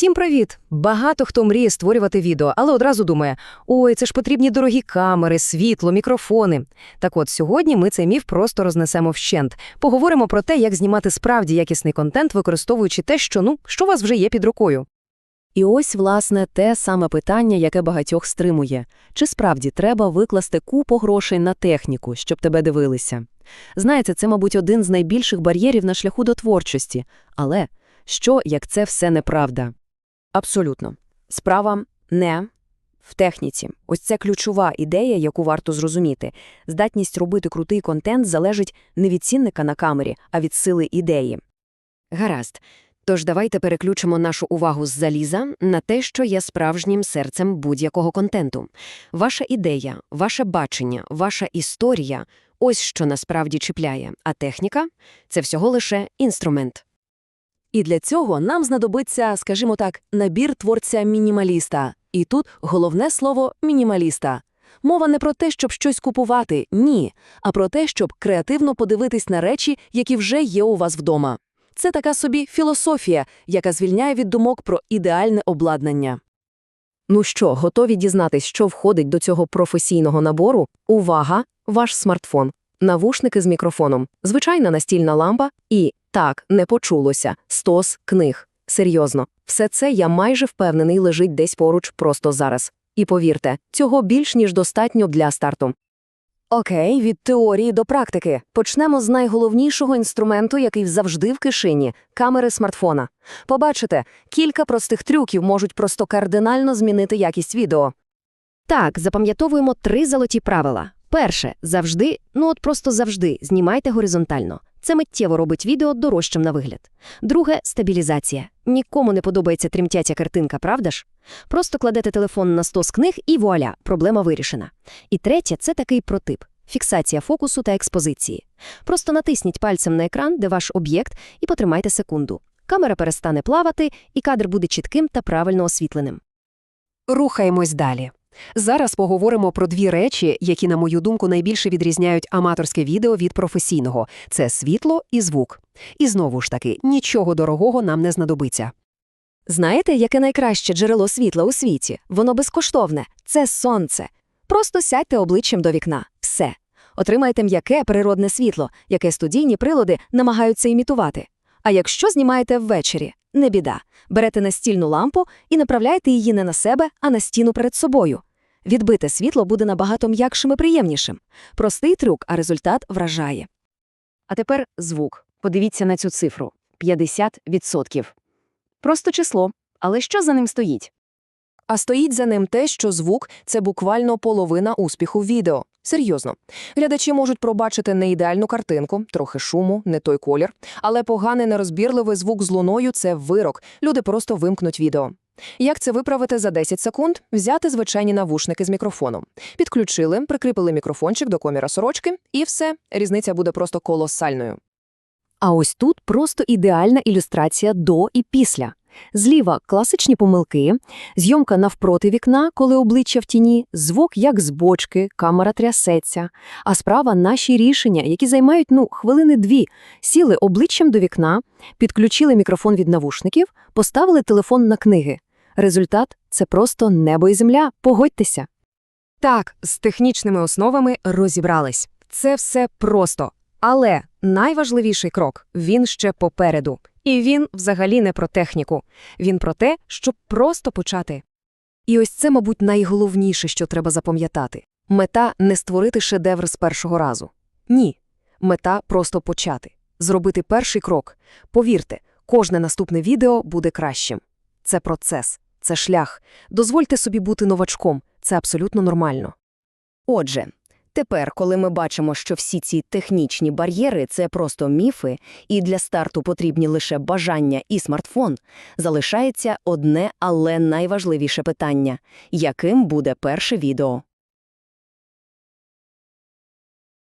Всім привіт! Багато хто мріє створювати відео, але одразу думає: ой, це ж потрібні дорогі камери, світло, мікрофони. Так от сьогодні ми цей міф просто рознесемо вщент. Поговоримо про те, як знімати справді якісний контент, використовуючи те, що ну що у вас вже є під рукою. І ось, власне, те саме питання, яке багатьох стримує. Чи справді треба викласти купу грошей на техніку, щоб тебе дивилися? Знаєте, це, мабуть, один з найбільших бар'єрів на шляху до творчості. Але що, як це все неправда? Абсолютно. Справа не в техніці. Ось це ключова ідея, яку варто зрозуміти. Здатність робити крутий контент залежить не від цінника на камері, а від сили ідеї. Гаразд. Тож давайте переключимо нашу увагу з заліза на те, що є справжнім серцем будь-якого контенту. Ваша ідея, ваше бачення, ваша історія – ось що насправді чіпляє, а техніка – це всього лише інструмент. І для цього нам знадобиться, скажімо так, набір творця-мінімаліста. І тут головне слово мінімаліста. Мова не про те, щоб щось купувати, ні, а про те, щоб креативно подивитись на речі, які вже є у вас вдома. Це така собі філософія, яка звільняє від думок про ідеальне обладнання. Ну що, готові дізнатись, що входить до цього професійного набору? Увага! Ваш смартфон, навушники з мікрофоном, звичайна настільна лампа і, так, не почулося, стос книг. Серйозно, все це я майже впевнений лежить десь поруч просто зараз. І повірте, цього більш ніж достатньо для старту. Окей, від теорії до практики. Почнемо з найголовнішого інструменту, який завжди в кишені – камери смартфона. Побачите, кілька простих трюків можуть просто кардинально змінити якість відео. Так, запам'ятовуємо три золоті правила. Перше, завжди, ну от просто завжди, знімайте горизонтально. Це миттєво робить відео дорожчим на вигляд. Друге стабілізація. Нікому не подобається тремтяча картинка, правда ж? Просто кладете телефон на стос книг і вуаля, проблема вирішена. І третє це такий протип фіксація фокусу та експозиції. Просто натисніть пальцем на екран, де ваш об'єкт, і потримайте секунду. Камера перестане плавати, і кадр буде чітким та правильно освітленим. Рухаємось далі. Зараз поговоримо про дві речі, які, на мою думку, найбільше відрізняють аматорське відео від професійного – це світло і звук. І знову ж таки, нічого дорогого нам не знадобиться. Знаєте, яке найкраще джерело світла у світі? Воно безкоштовне. Це сонце. Просто сядьте обличчям до вікна. Все. Отримайте м'яке природне світло, яке студійні прилади намагаються імітувати. А якщо знімаєте ввечері, не біда. Берете настільну лампу і направляєте її не на себе, а на стіну перед собою. Відбите світло буде набагато м'якшим і приємнішим. Простий трюк, а результат вражає. А тепер звук. Подивіться на цю цифру – 50%. Просто число. Але що за ним стоїть? А стоїть за ним те, що звук – це буквально половина успіху відео. Серйозно. Глядачі можуть пробачити неідеальну картинку, трохи шуму, не той колір, але поганий нерозбірливий звук з луною – це вирок. Люди просто вимкнуть відео. Як це виправити за 10 секунд? Взяти звичайні навушники з мікрофоном. Підключили, прикріпили мікрофончик до коміра сорочки, і все, різниця буде просто колосальною. А ось тут просто ідеальна ілюстрація до і після. Зліва класичні помилки, зйомка навпроти вікна, коли обличчя в тіні, звук як з бочки, камера трясеться. А справа наші рішення, які займають ну хвилини дві, сіли обличчям до вікна, підключили мікрофон від навушників, поставили телефон на книги. Результат це просто небо і земля. Погодьтеся. Так, з технічними основами розібрались. Це все просто. Але найважливіший крок він ще попереду. І він взагалі не про техніку. Він про те, щоб просто почати. І ось це, мабуть, найголовніше, що треба запам'ятати. Мета не створити шедевр з першого разу. Ні. Мета просто почати. Зробити перший крок. Повірте, кожне наступне відео буде кращим. Це процес, це шлях. Дозвольте собі бути новачком. Це абсолютно нормально. Отже, тепер, коли ми бачимо, що всі ці технічні бар'єри це просто міфи, і для старту потрібні лише бажання і смартфон, залишається одне, але найважливіше питання – яким буде перше відео?